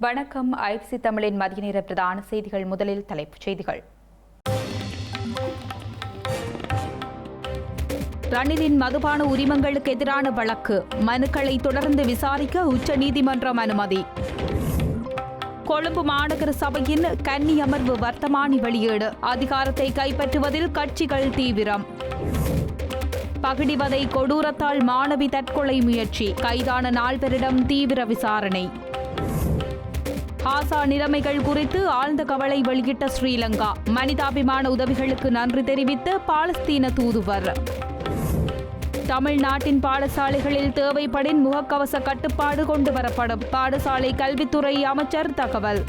வணக்கம். ஐபிசி தமிழின் மதிய நேர பிரதான செய்திகள். முதலில் தலைப்புச் செய்திகள். ரணிலின் மதுபான உரிமங்களுக்கு எதிரான வழக்கு. மனுக்களை தொடர்ந்து விசாரிக்க உச்சநீதிமன்றம் அனுமதி. கொழும்பு மாநகர சபையின் கன்னி அமர்வு வர்த்தமானி வெளியீடு. அதிகாரத்தை கைப்பற்றுவதில் கட்சிகள் தீவிரம். பகிடிவதை கொடூரத்தால் மாணவி தற்கொலை முயற்சி. கைதான நால்வரிடம் தீவிர விசாரணை. ஆசா நிலைமைகள் குறித்து ஆழ்ந்த கவலை வெளியிட்ட ஸ்ரீலங்கா. மனிதாபிமான உதவிகளுக்கு நன்றி தெரிவித்த பாலஸ்தீன தூதுவர். தமிழ்நாட்டின் பாடசாலைகளில் தேவைப்படின் முகக்கவச கட்டுப்பாடு கொண்டு வரப்படும் பாடசாலை கல்வித்துறை அமைச்சர் தகவல்.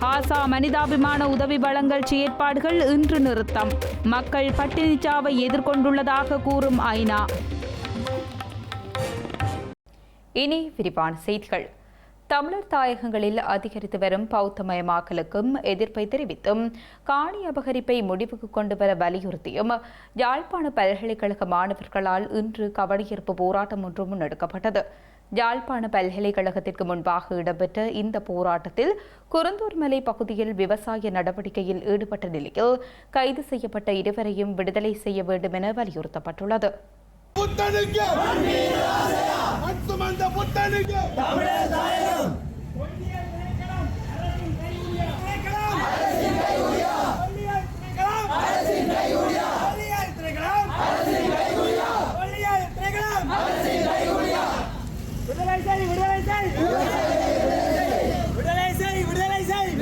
ஹாசா மனிதாபிமான உதவி வழங்கல் செயற்பாடுகள் இன்று நிறுத்தம். மக்கள் பட்டினிச்சாவை எதிர்கொண்டுள்ளதாக கூறும் ஐநா. இனி விரிவான செய்திகள். தமிழர் தாயகங்களில் அதிகரித்து வரும் பௌத்தமயமாக்கலுக்கும் எதிர்ப்பை தெரிவித்தும் காணி அபகரிப்பை முடிவுக்கு கொண்டு வர வலியுறுத்தியும் யாழ்ப்பாண பல்கலைக்கழக மாணவர்களால் இன்று கவனஈர்ப்பு போராட்டம் ஒன்று முன்னெடுக்கப்பட்டது. யாழ்ப்பாண பல்கலைக்கழகத்திற்கு முன்பாக இடம்பெற்ற இந்த போராட்டத்தில் குருந்தூர் மலை பகுதியில் விவசாய நடவடிக்கையில் ஈடுபட்ட நிலையில் கைது செய்யப்பட்ட இருவரையும் விடுதலை செய்ய வேண்டும் என வலியுறுத்தப்பட்டுள்ளது. புத்தனுக்கு. மண் சுமந்த புத்தனுக்கு. விடுதலை செய் விடுதலை செய் விடுதலை செய் விடுதலை செய்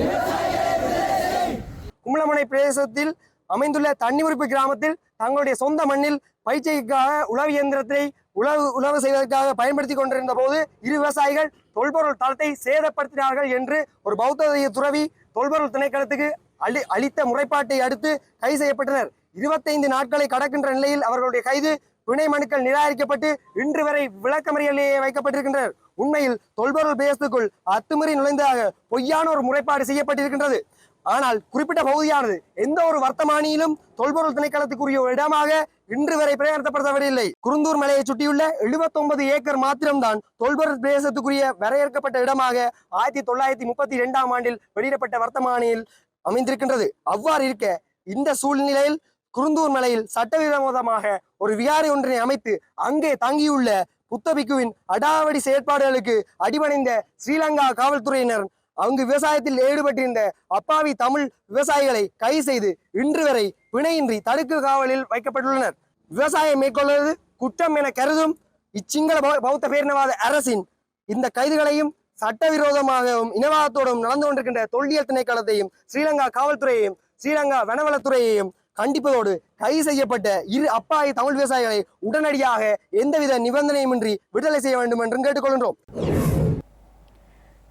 கும்பலமனை பிரதேசத்தில் அமைந்துள்ள தண்ணி உறுப்பு கிராமத்தில் தங்களுடைய சொந்த மண்ணில் பயிற்சிக்காக உழவு இயந்திரத்தை உழவு உழவு செய்வதற்காக பயன்படுத்தி கொண்டிருந்த போது இரு விவசாயிகள் தொல்பொருள் தளத்தை சேதப்படுத்தினார்கள் என்று ஒரு பௌத்த துறவி தொல்பொருள் திணைக்களத்துக்கு அளி அளித்த முறைப்பாட்டை அடுத்து கைது செய்யப்பட்டனர். இருபத்தைந்து நாட்களை கடக்கின்ற நிலையில் அவர்களுடைய கைது பிணை மனுக்கள் நிராகரிக்கப்பட்டு இன்று வரை விளக்கமறியலேயே வைக்கப்பட்டிருக்கின்றனர். உண்மையில் தொல்பொருள் பேசத்துக்குள் அத்துமீறி நுழைந்ததாக பொய்யான ஒரு முறைப்பாடு செய்யப்பட்டிருக்கின்றது. ஆனால் குறிப்பிட்ட பகுதியானது எந்த ஒரு வர்த்தமானியிலும் தொல்பொருள் திணைக்களத்துக்குரிய ஒரு இடமாக இன்று வரை பிரயாணப்படுத்தப்படவில்லை குருந்தூர் மலையை சுற்றியுள்ள 79 ஏக்கர் மாத்திரம்தான் தொல்பொருள் பிரதேசத்துக்குரிய வரையறுக்கப்பட்ட இடமாக ஆயிரத்தி தொள்ளாயிரத்தி முப்பத்தி இரண்டாம் ஆண்டில் வெளியிடப்பட்ட வர்த்தமானியில் அமைந்திருக்கின்றது. அவ்வாறு இருக்க இந்த சூழ்நிலையில் குருந்தூர் மலையில் சட்டவிரோதமாக ஒரு விகாரி ஒன்றினை அமைத்து அங்கே தங்கியுள்ள புத்தபிக்குவின் அடாவடி செயற்பாடுகளுக்கு அடிபணிந்த ஸ்ரீலங்கா காவல்துறையினர் அங்கு விவசாயத்தில் ஈடுபட்டிருந்த அப்பாவி தமிழ் விவசாயிகளை கை செய்து இன்று வரை பிணையின்றி தடுக்கு காவலில் வைக்கப்பட்டுள்ளனர். விவசாயம் மேற்கொள்வது குற்றம் என கருதும் இச்சிங்கள பௌ- பௌத்த பேரினவாத அரசின் இந்த கைதுகளையும் சட்டவிரோதமாகவும் இனவாதத்தோடும் நடந்து கொண்டிருக்கின்ற தொல்லியல் திணைக்களத்தையும் ஸ்ரீலங்கா காவல்துறையையும் ஸ்ரீலங்கா வனவளத்துறையையும் கண்டிப்பதோடு கைது செய்யப்பட்ட இரு அப்பாவி தமிழ் விவசாயிகளை உடனடியாக எந்தவித நிபந்தனையுமின்றி விடுதலை செய்ய வேண்டும் என்றும் கேட்டுக்கொள்கின்றோம்.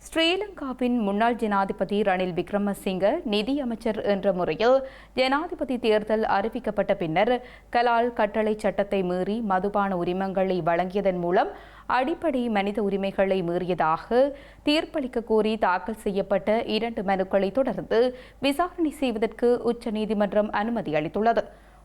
ஸ்ரீலங்காவின் முன்னாள் ஜனாதிபதி ரணில் விக்ரமசிங்க நிதி அமைச்சர் என்ற முறையில் ஜனாதிபதி தேர்தல் அறிவிக்கப்பட்ட பின்னர் கலால் கட்டளை சட்டத்தை மீறி மதுபான உரிமங்களை வழங்கியதன் மூலம் அடிப்படை மனித உரிமைகளை மீறியதாக தீர்ப்பளிக்க கோரி தாக்கல் செய்யப்பட்ட இரண்டு மனுக்களை தொடர்ந்து விசாரணை செய்வதற்கு உச்சநீதிமன்றம் அனுமதி அளித்துள்ளது.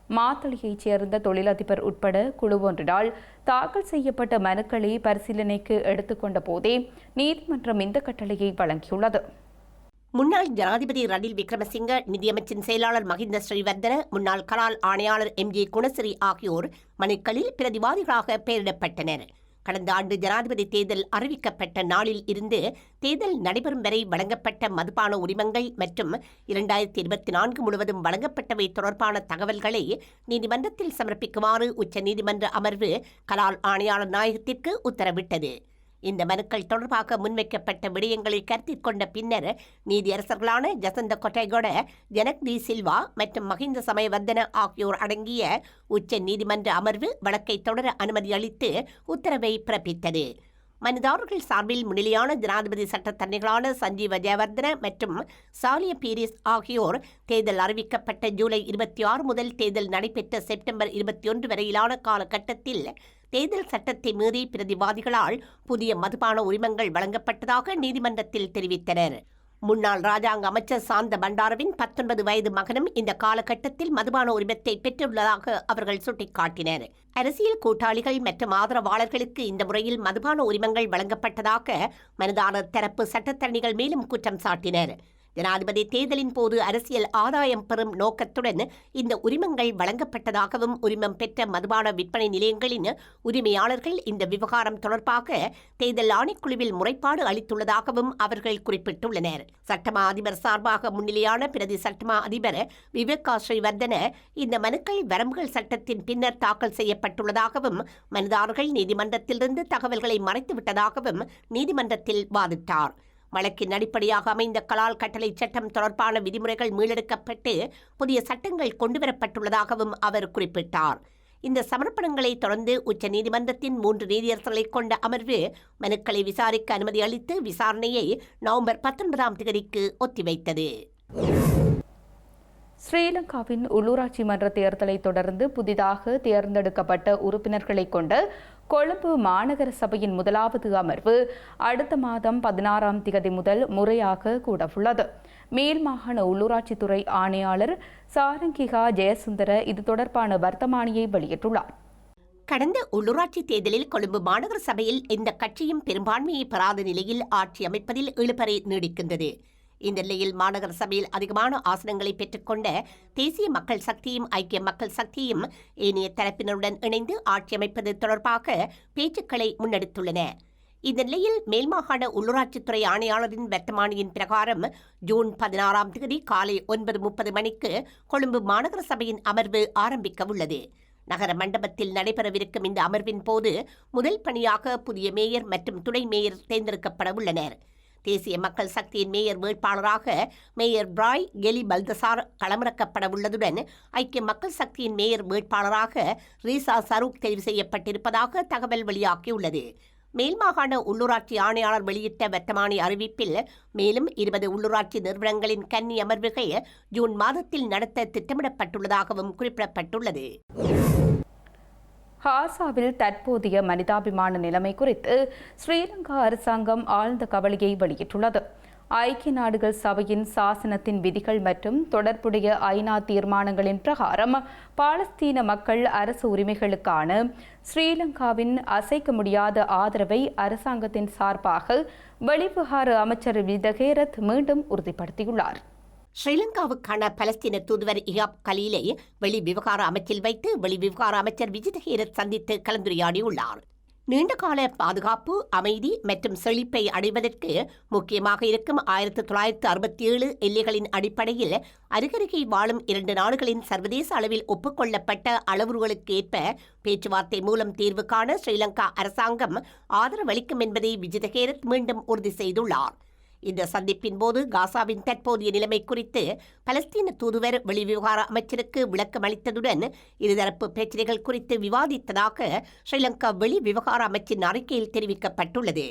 மாத்தளியைச் சேர்ந்த தொழிலதிபர் உட்பட குழு ஒன்றினால் தாக்கல் செய்யப்பட்ட மனுக்களை பரிசீலனைக்கு எடுத்துக்கொண்ட போதே நீதிமன்றம் இந்த கட்டளையை வழங்கியுள்ளது. முன்னாள் ஜனாதிபதி ரணில் விக்ரமசிங்க நிதியமைச்சின் செயலாளர் மஹிந்த ஸ்ரீவர்தன முன்னாள் கலால் ஆணையாளர் எம் ஜே குணசிறி ஆகியோர் மனுக்களில் பிரதிவாதிகளாக பெயரிடப்பட்டனர். கடந்த ஆண்டு ஜனாதிபதி தேர்தல் அறிவிக்கப்பட்ட நாளில் இருந்து தேர்தல் நடைபெறும் வரை வழங்கப்பட்ட மதுபான உரிமங்கள் மற்றும் இரண்டாயிரத்தி இருபத்தி நான்கு முழுவதும் வழங்கப்பட்டவை தொடர்பான தகவல்களை நீதிமன்றத்தில் சமர்ப்பிக்குமாறு உச்சநீதிமன்ற அமர்வு கலால் ஆணையாளர் நாயகத்திற்கு உத்தரவிட்டது. இந்த மனுக்கள் தொடர்பாக முன்வைக்கப்பட்ட விடயங்களை கருத்தில் கொண்ட பின்னர் நீதியரசர்களான ஜசந்த கொட்டைகொட ஜனக் டி சில்வா மற்றும் மஹிந்த சமயவர்தன ஆகியோர் அடங்கிய உச்ச நீதிமன்ற அமர்வு வழக்கை தொடர அனுமதி அளித்து உத்தரவை பிறப்பித்தது. மனுதாரர்கள் சார்பில் முன்னிலையான ஜனாதிபதி சட்டத்தரணிகளான சஞ்சீவ் ஜெயவர்தன மற்றும் சாலிய பீரிஸ் ஆகியோர் தேர்தல் அறிவிக்கப்பட்ட ஜூலை இருபத்தி ஆறு முதல் தேர்தல் நடைபெற்ற செப்டம்பர் இருபத்தி ஒன்று வரையிலான காலகட்டத்தில் தேர்தல் சட்டத்தை மீறி பிரதிவாதிகளால் புதிய மதுபான உரிமங்கள் வழங்கப்பட்டதாக நீதிமன்றத்தில் தெரிவித்தனர். முன்னாள் ராஜாங்க அமைச்சர் சாந்த பண்டாரவின் பத்தொன்பது வயது மகனும் இந்த காலகட்டத்தில் மதுபான உரிமத்தை பெற்றுள்ளதாக அவர்கள் சுட்டிக்காட்டினர். அரசியல் கூட்டாளிகள் மற்றும் ஆதரவாளர்களுக்கு இந்த முறையில் மதுபான உரிமங்கள் வழங்கப்பட்டதாக மனுதாரர் தரப்பு சட்டத்தரணிகள் மேலும் குற்றம் சாட்டினர். ஜனாதிபதி தேர்தலின் போது அரசியல் ஆதாயம் பெறும் நோக்கத்துடன் இந்த உரிமங்கள் வழங்கப்பட்டதாகவும் உரிமம் பெற்ற மதுபான விற்பனை நிலையங்களின் உரிமையாளர்கள் இந்த விவகாரம் தொடர்பாக தேர்தல் ஆணைக்குழுவில் முறைப்பாடு அளித்துள்ளதாகவும் அவர்கள் குறிப்பிட்டுள்ளனர். சட்டமா அதிபர் சார்பாக முன்னிலையான பிரதி சட்டமா அதிபர் விவேகா ஸ்ரீவர்தன இந்த மனுக்கள் வரம்புகள் சட்டத்தின் பின்னர் தாக்கல் செய்யப்பட்டுள்ளதாகவும் மனுதாரர்கள் நீதிமன்றத்திலிருந்து தகவல்களை மறைத்துவிட்டதாகவும் நீதிமன்றத்தில் வாதிட்டார். வழக்கின் அடிப்படையாக அமைந்த கலால் கட்டளை சட்டம் தொடர்பான விதிமுறைகள் மீளெடுக்கப்பட்டு புதிய சட்டங்கள் கொண்டுவரப்பட்டுள்ளதாகவும் அவர் குறிப்பிட்டார். இந்த சமர்ப்பணங்களை தொடர்ந்து உச்ச நீதிமன்றத்தின் மூன்று நீதியரசர்களை கொண்ட அமர்வு மனுக்களை விசாரிக்க அனுமதி அளித்து விசாரணையை நவம்பர் பத்தொன்பதாம் தேதிக்கு ஒத்திவைத்தது. ஸ்ரீலங்காவின் உள்ளூராட்சி மன்ற தேர்தலை தொடர்ந்து புதிதாக தேர்ந்தெடுக்கப்பட்ட உறுப்பினர்களை கொண்ட கொழும்பு மாநகர சபையின் முதலாவது அமர்வு அடுத்த மாதம் பதினாறாம் திகதி முதல் முறையாக கூடவுள்ளது. மேல் மாகாண உள்ளூராட்சித்துறை ஆணையாளர் சாரங்கிகா ஜெயசுந்தர இது தொடர்பான வர்த்தமானியை வெளியிட்டுள்ளார். கடந்த உள்ளூராட்சி தேர்தலில் கொழும்பு மாநகர சபையில் எந்த கட்சியும் பெரும்பான்மையை பெறாத நிலையில் ஆட்சி அமைப்பதில் இழுபறை நீடிக்கின்றது. இந்நிலையில் மாநகர சபையில் அதிகமான ஆசனங்களை பெற்றுக்கொண்ட தேசிய மக்கள் சக்தியும் ஐக்கிய மக்கள் சக்தியும் ஏனைய தரப்பினருடன் இணைந்து ஆட்சி அமைப்பது தொடர்பாக பேச்சுக்களை முன்னெடுத்துள்ளன. இந்த நிலையில் மேல்மாகாண உள்ளூராட்சித்துறை ஆணையாளரின் வர்த்தமானியின் பிரகாரம் ஜூன் பதினாறாம் தேதி காலை ஒன்பது முப்பது மணிக்கு கொழும்பு மாநகர சபையின் அமர்வு ஆரம்பிக்க உள்ளது. நகர மண்டபத்தில் நடைபெறவிருக்கும் இந்த அமர்வின் போது முதல் பணியாக புதிய மேயர் மற்றும் துணை மேயர் தேர்ந்தெடுக்கப்பட உள்ளனர். தேசிய மக்கள் சக்தியின் மேயர் வேட்பாளராக மேயர் பிராய் கெலி பல்தசார் களமிறக்கப்பட உள்ளதுடன் ஐக்கிய மக்கள் சக்தியின் மேயர் வேட்பாளராக ரீசா சரூக் தெரிவு செய்யப்பட்டிருப்பதாக தகவல் வெளியாகியுள்ளது. மேல்மாகாண உள்ளூராட்சி ஆணையாளர் வெளியிட்ட வர்த்தமானி அறிவிப்பில் மேலும் இருபது உள்ளூராட்சி நிறுவனங்களின் கன்னி அமர்வுகள் ஜூன் மாதத்தில் நடத்த திட்டமிடப்பட்டுள்ளதாகவும் குறிப்பிடப்பட்டுள்ளது. காசாவில் தற்போதைய மனிதாபிமான நிலைமை குறித்து ஸ்ரீலங்கா அரசாங்கம் ஆழ்ந்த கவலையை வெளியிட்டுள்ளது. ஐக்கிய நாடுகள் சபையின் சாசனத்தின் விதிகள் மற்றும் தொடர்புடைய ஐநா தீர்மானங்களின் பிரகாரம் பாலஸ்தீன மக்கள் அரசு உரிமைகளுக்கான ஸ்ரீலங்காவின் அசைக்க முடியாத ஆதரவை அரசாங்கத்தின் சார்பாக வெளிவிவகார அமைச்சர் விதகேரத் மீண்டும் உறுதிப்படுத்தியுள்ளார். ஸ்ரீலங்காவுக்கான பலஸ்தீன தூதுவர் இஹாப் கலீலை வெளி விவகார அமைச்சில் வைத்து வெளி விவகார அமைச்சர் விஜித ஹீரத் சந்தித்து கலந்துரையாடியுள்ளார். நீண்டகால பாதுகாப்பு அமைதி மற்றும் செழிப்பை அடைவதற்கு முக்கியமாக இருக்கும் ஆயிரத்தி தொள்ளாயிரத்து அறுபத்தி ஏழு எல்லைகளின் அடிப்படையில் அருகருகே வாழும் இரண்டு நாடுகளின் சர்வதேச அளவில் ஒப்புக்கொள்ளப்பட்ட அளவுகளுக்கு ஏற்ப பேச்சுவார்த்தை மூலம் தீர்வு காண ஸ்ரீலங்கா அரசாங்கம் ஆதரவளிக்கும் என்பதை விஜிதகேரத் மீண்டும் உறுதி செய்துள்ளார். இந்த சந்திப்பின் போது காசாவின் தற்போதைய நிலைமை குறித்து பலஸ்தீன தூதுவர் வெளிவிவகார அமைச்சருக்கு விளக்கம் அளித்ததுடன் இருதரப்பு பிரச்சினைகள் குறித்து விவாதித்ததாக ஸ்ரீலங்கா வெளிவிவகார அமைச்சின் அறிக்கையில் தெரிவிக்கப்பட்டுள்ளது.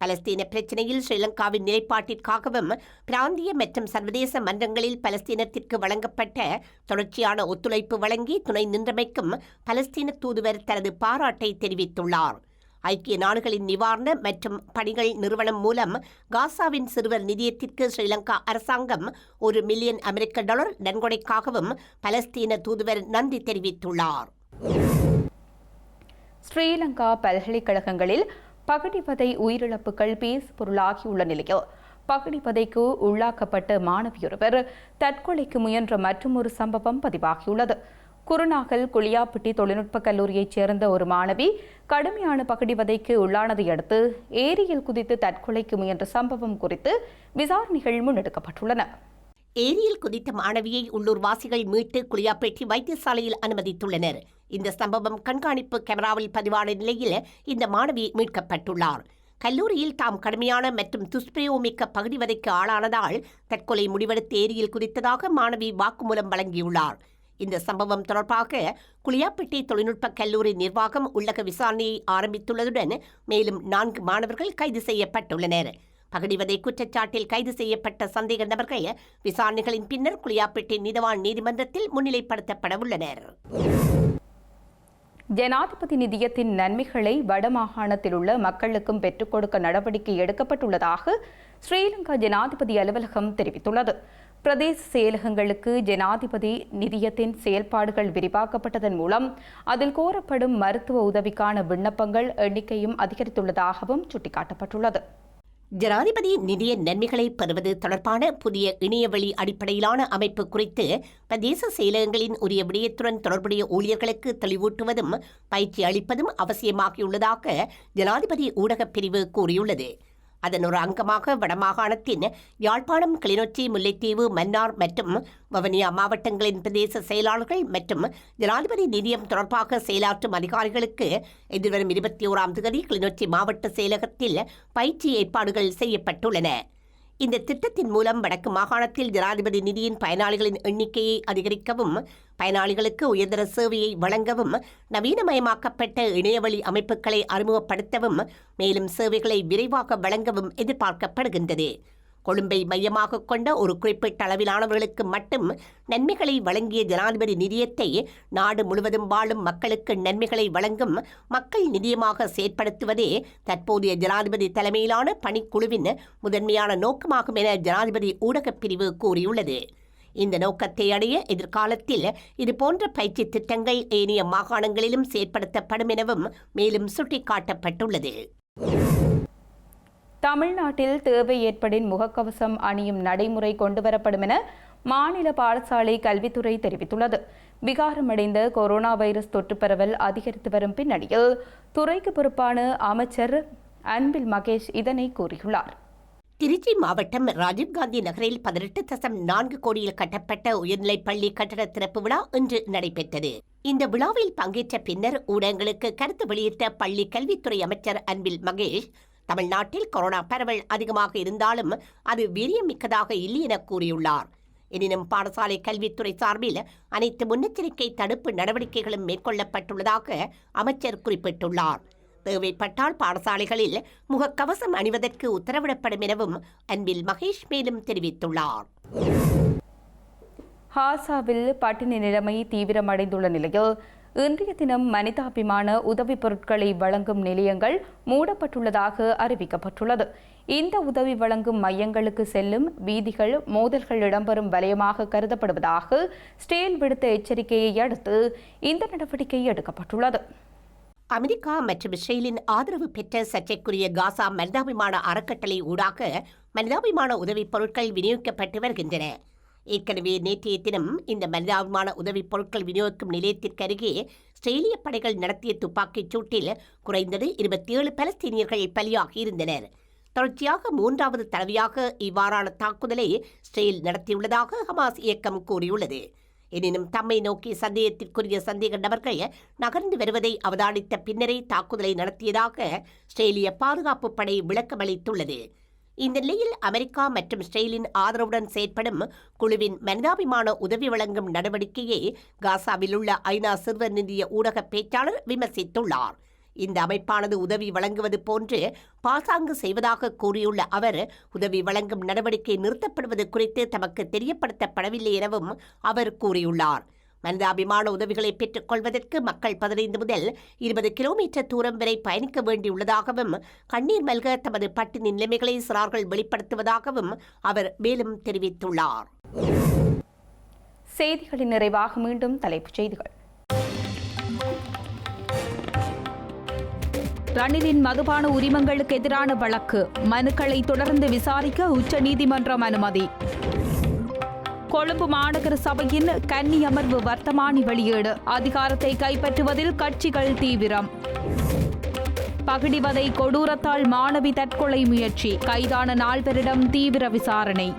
பலஸ்தீன பிரச்சினையில் ஸ்ரீலங்காவின் நிலைப்பாட்டிற்காகவும் பிராந்திய மற்றும் சர்வதேச மன்றங்களில் பலஸ்தீனத்திற்கு வழங்கப்பட்ட தொடர்ச்சியான ஒத்துழைப்பு வழங்கி துணை நின்றமைக்கும் பலஸ்தீன தூதுவர் தனது பாராட்டை தெரிவித்துள்ளார். ஐக்கிய நாடுகளின் நிவாரண மற்றும் பணிகள் நிறுவனம் மூலம் காசாவின் சிறுவர் நிதியத்திற்கு ஸ்ரீலங்கா அரசாங்கம் ஒரு மில்லியன் அமெரிக்க டாலர் நன்கொடைக்காகவும் பலஸ்தீன தூதுவர் நன்றி தெரிவித்துள்ளார். ஸ்ரீலங்கா பல்கலைக்கழகங்களில் பகடிப்பதை உயிரிழப்புகள் பேசு பொருளாகியுள்ள நிலையில் பகடிப்பதைக்கு உள்ளாக்கப்பட்ட மாணவியொருவர் தற்கொலைக்கு முயன்ற மற்றொரு சம்பவம் பதிவாகியுள்ளது. குருநாகல் குளியாப்பட்டி தொழில்நுட்ப கல்லூரியைச் சேர்ந்த ஒரு மாணவி கடுமையான பகடிவதைக்கு உள்ளானதை அடுத்து ஏரியில் குதித்து தற்கொலைக்கு முயன்ற சம்பவம் குறித்து விசாரணைகள் முன்னெடுக்கப்பட்டுள்ளன. ஏரியில் குதித்த மாணவியை உள்ளூர் வாசிகள் மீட்டு குளியாப்பேட்டி வைத்தியசாலையில் அனுமதித்துள்ளனர். இந்த சம்பவம் கண்காணிப்பு கேமராவில் பதிவான நிலையில் இந்த மாணவி மீட்கப்பட்டுள்ளார். கல்லூரியில் தாம் கடுமையான மற்றும் துஷ்பிரயோமிக்க பகுதிவதைக்கு ஆளானதால் தற்கொலை முடிவெடுத்து ஏரியில் குதித்ததாக மாணவி வாக்குமூலம் வழங்கியுள்ளார். இந்த சம்பவம் தொடர்பாக குளியாப்பட்டி தொழில்நுட்ப கல்லூரி நிர்வாகம் உள்ளக விசாரணையை ஆரம்பித்துள்ளதுடன் மேலும் நான்கு மாணவர்கள் கைது செய்யப்பட்டுள்ளனர். பகடிவதை குற்றச்சாட்டில் கைது செய்யப்பட்ட சந்தேக நபர்கள் விசாரணைகளின் பின்னர் குளியாப்பட்டி நீதவான் நீதிமன்றத்தில் முன்னிலைப்படுத்தப்பட உள்ளனர். ஜனாதிபதி நிதியத்தின் நன்மைகளை வடமாகாணத்தில் உள்ள மக்களுக்கும் பெற்றுக் கொடுக்க நடவடிக்கை எடுக்கப்பட்டுள்ளதாக ஸ்ரீலங்கா ஜனாதிபதி அலுவலகம் தெரிவித்துள்ளது. பிரதேச செயலகங்களுக்கு ஜனாதிபதி நிதியத்தின் செயல்பாடுகள் விரிவாக்கப்பட்டதன் மூலம் அதில் கோரப்படும் மருத்துவ உதவிக்கான விண்ணப்பங்கள் எண்ணிக்கையும் அதிகரித்துள்ளதாகவும் சுட்டிக்காட்டப்பட்டுள்ளது. ஜனாதிபதி நிதிய நன்மைகளை பெறுவது தொடர்பான புதிய இணையவழி அடிப்படையிலான அமைப்பு குறித்து பிரதேச செயலகங்களின் உரிய விடயத்துடன் தொடர்புடைய ஊழியர்களுக்கு தெளிவூட்டுவதும் பயிற்சி அளிப்பதும் அவசியமாகியுள்ளதாக ஜனாதிபதி ஊடகப் பிரிவு கூறியுள்ளது. அதன் ஒரு அங்கமாக வடமாகாணத்தின் யாழ்ப்பாணம் கிளிநொச்சி முல்லைத்தீவு மன்னார் மற்றும் வவனியா மாவட்டங்களின் பிரதேச செயலாளர்கள் மற்றும் ஜனாதிபதி நிதியம் தொடர்பாக செயலாற்றும் அதிகாரிகளுக்கு எதிர்வரும் இருபத்தி ஓராம் தேதி கிளிநொச்சி மாவட்ட செயலகத்தில் பயிற்சி ஏற்பாடுகள் செய்யப்பட்டுள்ளன. இந்த திட்டத்தின் மூலம் வடக்கு மாகாணத்தில் ஜனாதிபதி நிதியின் பயனாளிகளின் எண்ணிக்கையை அதிகரிக்கவும் பயனாளிகளுக்கு உயர்தர சேவையை வழங்கவும் நவீனமயமாக்கப்பட்ட இணையவழி அமைப்புகளை அறிமுகப்படுத்தவும் மேலும் சேவைகளை விரைவாக வழங்கவும் எதிர்பார்க்கப்படுகின்றது. கொழும்பை மையமாக கொண்ட ஒரு குறிப்பிட்ட அளவிலானவர்களுக்கு மட்டும் நன்மைகளை வழங்கிய ஜனாதிபதி நிதியத்தை நாடு முழுவதும் வாழும் மக்களுக்கு நன்மைகளை வழங்கும் மக்கள் நிதியமாக செயற்படுத்துவதே தற்போதைய ஜனாதிபதி தலைமையிலான பணிக்குழுவின் முதன்மையான நோக்கமாகும் என ஜனாதிபதி ஊடகப் பிரிவு கூறியுள்ளது. இந்த நோக்கத்தை அடைய எதிர்காலத்தில் இதுபோன்ற பயிற்சி திட்டங்கள் ஏனைய மாகாணங்களிலும் செயற்படுத்தப்படும் எனவும் மேலும் சுட்டிக்காட்டப்பட்டுள்ளது. தமிழ்நாட்டில் தேவை ஏற்படின் முகக்கவசம் அணியும் நடைமுறை கொண்டுவரப்படும் என மாநில பாடசாலை கல்வித்துறை தெரிவித்துள்ளது. விகாரமடைந்த கொரோனா வைரஸ் தொற்று பரவல் அதிகரித்து வரும் பின்னணியில் துறைக்கு பொறுப்பான அமைச்சர் அன்பில் மகேஷ் இதனை கூறியுள்ளார். திருச்சி மாவட்டம் ராஜீவ்காந்தி நகரில் பதினெட்டு தசம் நான்கு கோடியில் கட்டப்பட்ட உயர்நிலைப் பள்ளி கட்டட திறப்பு விழா இன்று நடைபெற்றது. இந்த விழாவில் பங்கேற்ற பின்னர் ஊடகங்களுக்கு கருத்து வெளியிட்ட பள்ளி கல்வித்துறை அமைச்சர் அன்பில் மகேஷ் தமிழ்நாட்டில் கொரோனா பரவல் அதிகமாக இருந்தாலும் அது வீரியமிக்கதாக இல்லை என கூறியுள்ளார். எனினும் பாடசாலை கல்வித்துறை சார்பில் அனைத்து முன்னெச்சரிக்கை தடுப்பு நடவடிக்கைகளும் மேற்கொள்ளப்பட்டுள்ளதாக அமைச்சர் குறிப்பிட்டுள்ளார். தேவைப்பட்டால் பாடசாலைகளில் முகக்கவசம் அணிவதற்கு உத்தரவிடப்படும் எனவும் அன்பில் மகேஷ் மேலும் தெரிவித்துள்ளார். ஹாசாவில் பட்டினி நிலைமை தீவிரமடைந்துள்ள நிலையில் இன்றைய தினம் மனிதாபிமான உதவிப் பொருட்களை வழங்கும் நிலையங்கள் மூடப்பட்டுள்ளதாக அறிவிக்கப்பட்டுள்ளது. இந்த உதவி வழங்கும் மையங்களுக்கு செல்லும் வீதிகள் மோதல்கள் இடம்பெறும் வலயமாக கருதப்படுவதாக ஸ்டேல் விடுத்த எச்சரிக்கையை அடுத்து இந்த நடவடிக்கை எடுக்கப்பட்டுள்ளது. அமெரிக்கா மற்றும் இஸ்ரேலின் ஆதரவு பெற்ற சர்ச்சைக்குரிய காசா மனிதாபிமான அறக்கட்டளை ஊடாக மனிதாபிமான உதவிப் பொருட்கள் விநியோகிக்கப்பட்டு வருகின்றன. ஏற்கனவே நேற்றைய தினம் இந்த மனிதாபிமான உதவிப் பொருட்கள் விநியோகிக்கும் நிலையத்திற்கு அருகே இஸ்ரேலிய படைகள் நடத்திய துப்பாக்கிச் சூட்டில் குறைந்தது இருபத்தி ஏழு பலஸ்தீனியர்கள் பலியாகியிருந்தனர் தொடர்ச்சியாக மூன்றாவது தடவையாக இவ்வாறான தாக்குதலை இஸ்ரேல் நடத்தியுள்ளதாக ஹமாஸ் இயக்கம் கூறியுள்ளது. எனினும் தம்மை நோக்கி சந்தேகத்திற்குரிய சந்தேக நபர்கள் நகர்ந்து வருவதை அவதானித்த பின்னரே தாக்குதலை நடத்தியதாக ஸ்ரேலிய பாதுகாப்பு படை விளக்கமளித்துள்ளது. இந்த நிலையில் அமெரிக்கா மற்றும் ஸ்ரேலின் ஆதரவுடன் செயற்படும் குழுவின் மனிதாபிமான உதவி வழங்கும் நடவடிக்கையை காசாவில் உள்ள ஐநா சிறுவர் நிதிய ஊடக பேச்சாளர் விமர்சித்துள்ளார். இந்த அமைப்பானது உதவி வழங்குவது போன்று பாசாங்கு செய்வதாக கூறியுள்ள அவர் உதவி வழங்கும் நடவடிக்கை நிறுத்தப்படுவது குறித்து தமக்கு தெரியப்படுத்தப்படவில்லை எனவும் அவர் கூறியுள்ளார். மனிதாபிமான உதவிகளை பெற்றுக் கொள்வதற்கு மக்கள் பதினைந்து முதல் இருபது கிலோமீட்டர் தூரம் வரை பயணிக்க வேண்டியுள்ளதாகவும் கண்ணீர் மல்க தமது பட்டினி நிலைமைகளை சிறார்கள் வெளிப்படுத்துவதாகவும் அவர் மேலும் தெரிவித்துள்ளார். செய்திகளின் நிறைவாக மீண்டும் தலைப்புச் செய்திகள். ரணிலின் மதுபான உரிமங்களுக்கு எதிரான வழக்கு. மனுக்களை தொடர்ந்து விசாரிக்க உச்சநீதிமன்றம் அனுமதி. கொழும்பு மாநகர சபையின் கன்னி அமர்வு வர்த்தமானி வெளியீடு. அதிகாரத்தை கைப்பற்றுவதில் கட்சிகள் தீவிரம். பகிடிவதை கொடூரத்தால் மாணவி தற்கொலை முயற்சி. கைதான நால்வரிடம் தீவிர விசாரணை.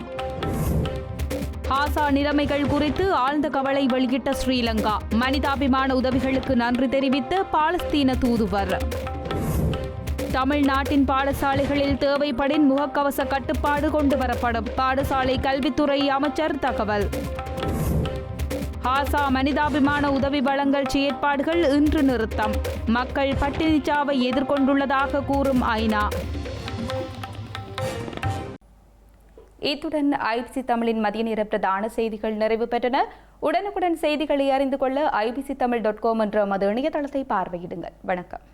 ஆசா நிலைமைகள் குறித்து ஆழ்ந்த கவலை வெளியிட்ட ஸ்ரீலங்கா. மனிதாபிமான உதவிகளுக்கு நன்றி தெரிவித்த பாலஸ்தீன தூதுவர். தமிழ்நாட்டின் பாடசாலைகளில் தேவைப்படின் முகக்கவச கட்டுப்பாடு கொண்டு வரப்படும் பாடசாலை கல்வித்துறை அமைச்சர் தகவல். ஹாசா மனிதாபிமான உதவி வழங்கல் செயற்பாடுகள் இன்று நிறுத்தம். மக்கள் பட்டினிச்சாவை எதிர்கொண்டுள்ளதாக கூறும் ஐநா. இத்துடன் ஐபிசி தமிழின் மதிய நேர பிரதான செய்திகள் நிறைவு பெற்றன. உடனுக்குடன் செய்திகளை அறிந்து கொள்ள ஐபிசி தமிழ் டாட் காம் என்ற மது இணையதளத்தை பார்வையிடுங்கள். வணக்கம்.